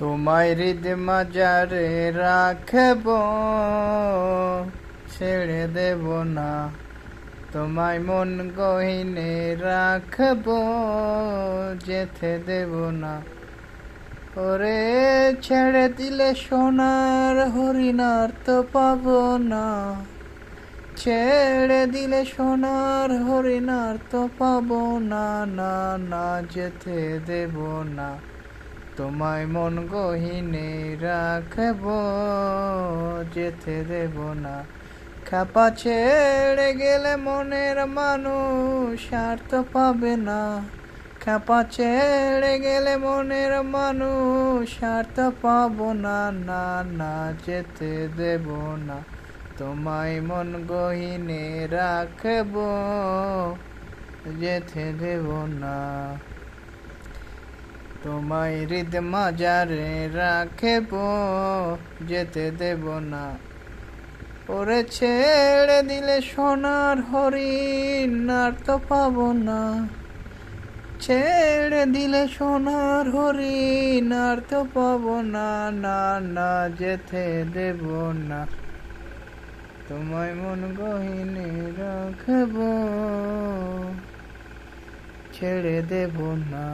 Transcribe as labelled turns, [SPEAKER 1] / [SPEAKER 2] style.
[SPEAKER 1] তোমায় হৃদ মাজারে রাখব, ছেড়ে দেব না। তোমায় মন গহিনে রাখব, যেতে দেব না। ওরে ছেড়ে দিলে সোনার হরিণার তো পাবো না। ছেড়ে দিলে সোনার হরিণার তো পাবো না না না, যেতে দেব না। তোমায় মন গহিনে রাখব, যেতে দেব না। খাপা ছেড়ে গেলে মনের মানুষ আর তো পাবে না। খাপা ছেড়ে গেলে মনের মানুষ আর তো পাবো না না না, যেতে দেব না। তোমায় মন গহিনে রাখব, যেতে দেব না। তোমায় হৃদ মাজারে রাখব, যেতে দেব না। ওরে ছেড়ে দিলে সোনার হরিণ, আর তো পাবো না। ছেড়ে দিলে সোনার হরিণ, আর তো পাবো না না না, যেতে দেব না। তোমায় মন গহিনে রাখব, ছেড়ে দেব না।